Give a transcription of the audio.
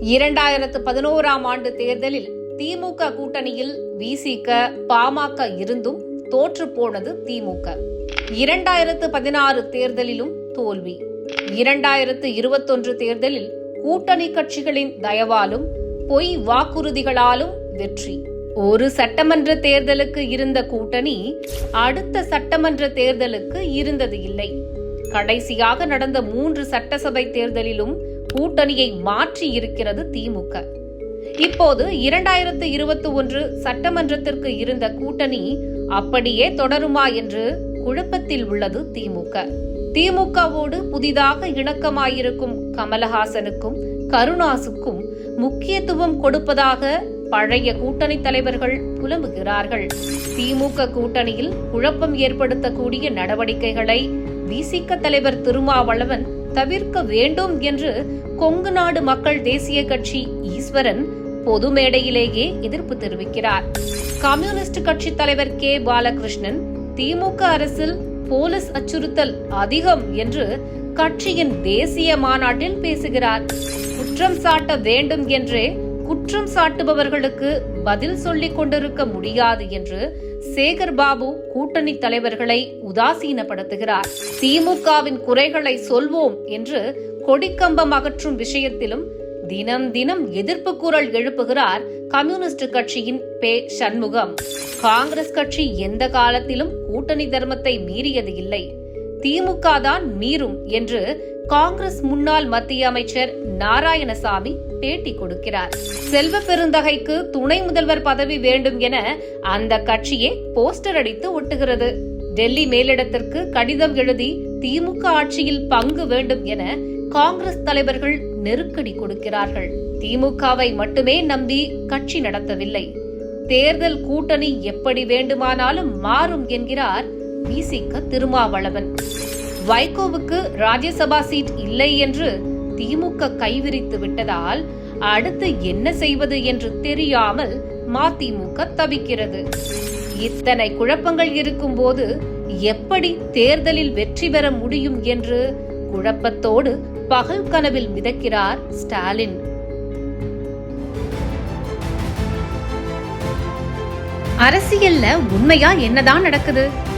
இரண்டாயிரத்து பதினோராம் ஆண்டு தேர்தலில் திமுக கூட்டணியில் விசிக பாமக இருந்தும் தோற்று போனது திமுக. இரண்டாயிரத்து பதினாறு தேர்தலிலும் தோல்வி. இரண்டாயிரத்து இருபத்தொன்று தேர்தலில் கூட்டணி கட்சிகளின் தயவாலும் பொய் வாக்குறுதிகளாலும் வெற்றி. ஒரு சட்டமன்ற தேர்தலுக்கு இருந்த கூட்டணி அடுத்த சட்டமன்ற தேர்தலுக்கு இருந்தது இல்லை. கடைசியாக நடந்த மூன்று சட்டசபை தேர்தலிலும் கூட்டணியை மாற்றி இருக்கிறது திமுக. இப்போது இரண்டாயிரத்து இருபத்தி ஒன்று சட்டமன்றத்திற்கு இருந்த கூட்டணி அப்படியே தொடருமா என்று குழப்பத்தில் உள்ளது திமுக. திமுகவோடு புதிதாக இணக்கமாயிருக்கும் கமலஹாசனுக்கும் கருணாசுக்கும் முக்கியத்துவம் கொடுப்பதாக பழைய கூட்டணி தலைவர்கள் புலம்புகிறார்கள். திமுக கூட்டணியில் குழப்பம் ஏற்படுத்தக்கூடிய நடவடிக்கைகளை விசிக தலைவர் திருமாவளவன் தவிர்க்க வேண்டும் என்று கொங்கு நாடு மக்கள் தேசிய கட்சி ஈஸ்வரன் பொது மேடையிலேயே எதிர்ப்பு தெரிவிக்கிறார். கம்யூனிஸ்ட் கட்சி தலைவர் கே. பாலகிருஷ்ணன் திமுக அரசில் போலீஸ் அச்சுறுத்தல் அதிகம் என்று கட்சியின் தேசிய மாநாட்டில் பேசுகிறார். குற்றம் சாட்ட வேண்டும் என்றே குற்றம் சாட்டுபவர்களுக்கு பதில் சொல்லிக் கொண்டிருக்க முடியாது என்று சேகர் பாபு கூட்டணி தலைவர்களை உதாசீனப்படுத்துகிறார். திமுகவின் குறைகளை சொல்வோம் என்று கொடிக்கம்பம் அகற்றும் விஷயத்திலும் தினம் தினம் எதிர்ப்பு குரல் எழுப்புகிறார் கம்யூனிஸ்ட் கட்சியின் பே சண்முகம். காங்கிரஸ் கட்சி எந்த காலத்திலும் கூட்டணி தர்மத்தை மீறியது இல்லை. திமுக தான் மீறும் என்று காங்கிரஸ் முன்னாள் மத்திய அமைச்சர் நாராயணசாமி பேட்டி கொடுக்கிறார். செல்வ பெருந்தகைக்கு துணை முதல்வர் பதவி வேண்டும் என அந்த கட்சியே போஸ்டர் அடித்து ஒட்டுகிறது. டெல்லி மேலிடத்திற்கு கடிதம் எழுதி திமுக ஆட்சியில் பங்கு வேண்டும் என காங்கிரஸ் தலைவர்கள் நெருக்கடி கொடுக்கிறார்கள். திமுகவை மட்டுமே நம்பி கட்சி நடத்தவில்லை. தேர்தல் கூட்டணி எப்படி வேண்டுமானாலும் மாறும் என்கிறார் விசிக திருமாவளவன். வைகோவுக்கு ராஜ்யசபா சீட் இல்லை என்று திமுக கைவிரித்து விட்டதால் அடுத்து என்ன செய்வது என்று தெரியாமல் மதிமுக தவிக்கிறது. இத்தனை குழப்பங்கள் இருக்கும்போது எப்படி தேர்தலில் வெற்றி பெற முடியும் என்று குழப்பத்தோடு பகல் கனவில் மிதக்கிறார் ஸ்டாலின். அரசியல்ல உண்மையா என்னதான் நடக்குது?